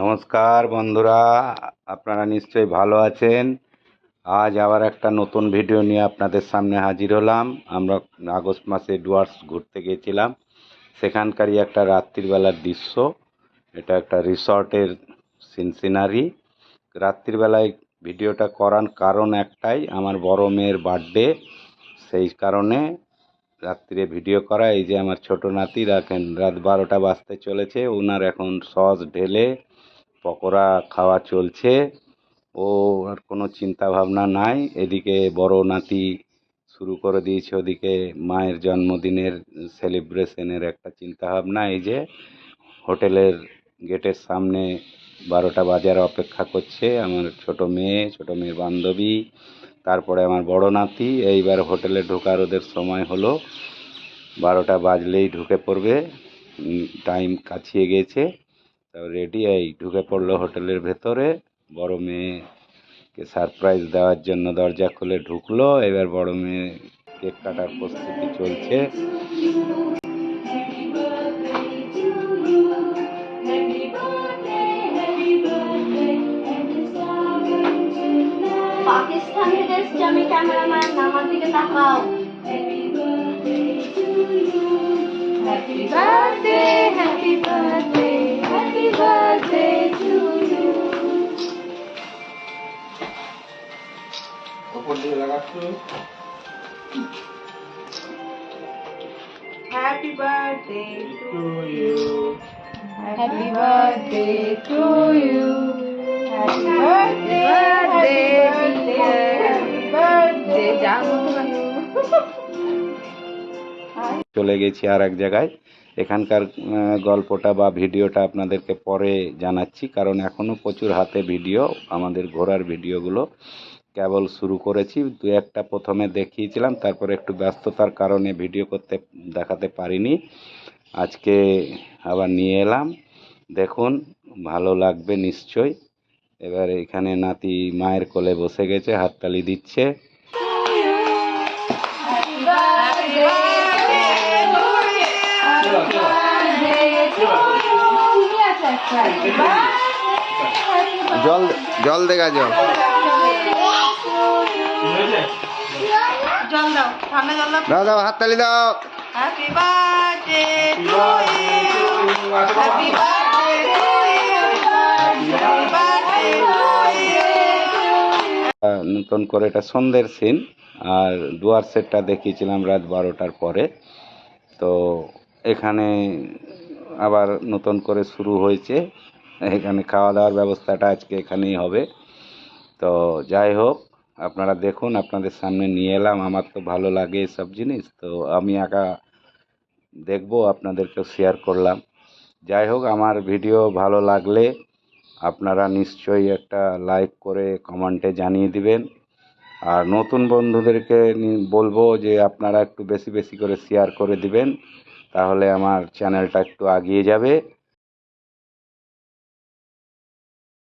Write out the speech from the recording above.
নমস্কার বন্ধুরা, আপনারা নিশ্চয়ই ভালো আছেন। আজ আবার একটা নতুন ভিডিও নিয়ে আপনাদের সামনে হাজির হলাম। আমরা আগস্ট মাসে ডুয়ার্স ঘুরতে গিয়েছিলাম। সেখানকারই একটা রাত্রিবেলার দৃশ্য। এটা একটা রিসর্টের সিন সিনারি রাত্রিবেলায় ভিডিওটা করার কারণ একটাই, আমার বড় মেয়ের বার্থডে। সেই কারণে রাত্রিরে ভিডিও করা। এই যে আমার ছোট নাতি রাখেন রাত বারোটা বাজতে চলেছে। ওনার এখন সস ঢেলে পকোড়া খাওয়া চলছে। ও আর কোনো চিন্তা ভাবনা নাই। এদিকে বড় নাতি শুরু করে দিয়েছে ওদিকে মায়ের জন্মদিনের সেলিব্রেশনের একটা চিন্তা ভাবনা এই যে হোটেলের গেটের সামনে বারোটা বাজার অপেক্ষা করছে। আমার ছোট মেয়ে, ছোট মেয়ের বান্ধবী, তারপরে আমার বড় নাতি। এইবার হোটেলে ঢোকার ওদের সময় হলো। বারোটা বাজলেই ঢুকে পড়বে। টাইম কাছিয়ে গেছে। তো রেডি এই, ঢুকে পড়ল হোটেলের ভেতরে। বড় মেয়েকে সারপ্রাইজ দেওয়ার জন্য দরজা খুলে ঢুকলো। এবার বড় মেয়ে কেক কাটার প্রস্তুতি চলছে। আমি ক্যামেরাম্যান, আমার দিকে তাকাও। Happy birthday to you. Happy birthday to you Happy birthday, happy birthday, happy birthday. চলে গেছি আর এক জায়গায়। এখানকার গল্পটা বা ভিডিওটা আপনাদেরকে পরে জানাচ্ছি কারণ এখনও প্রচুর হাতে ভিডিও আমাদের ঘোরার ভিডিওগুলো। কেবল শুরু করেছি, দু একটা প্রথমে দেখিয়েছিলাম, তারপরে একটু ব্যস্ততার কারণে ভিডিও করতে দেখাতে পারিনি। আজকে আবার নিয়ে এলাম। দেখুন, ভালো লাগবে নিশ্চয়। এবার এখানে নাতি মায়ের কোলে বসে গেছে, হাততালি দিচ্ছে। জল জল দেখা জল। জল দাও ঠান্ডা জল দাও। দাও দাও হাততালি দাও। Happy birthday to you happy birthday to you happy birthday to you নতুন করে এটা সন্ধ্যের সিন আর দুয়ার সেটটা দেখিয়েছিলাম রাত বারোটার পরে। তো এখানে আবার নতুন করে শুরু হয়েছে। এখানে খাওয়া দাওয়ার ব্যবস্থাটা আজকে এখানেই হবে। তো যাই হোক আপনারা দেখুন, আপনাদের সামনে নিয়ে এলাম। আমার তো ভালো লাগে এসব জিনিস, তো আমি একা দেখব আপনাদেরকেও শেয়ার করলাম। যাই হোক, আমার ভিডিও ভালো লাগলে আপনারা নিশ্চয়ই একটা লাইক করে কমেন্টে জানিয়ে দিবেন। আর নতুন বন্ধুদেরকে বলব যে আপনারা একটু বেশি বেশি করে শেয়ার করে দিবেন, তাহলে আমার চ্যানেলটা একটু এগিয়ে যাবে।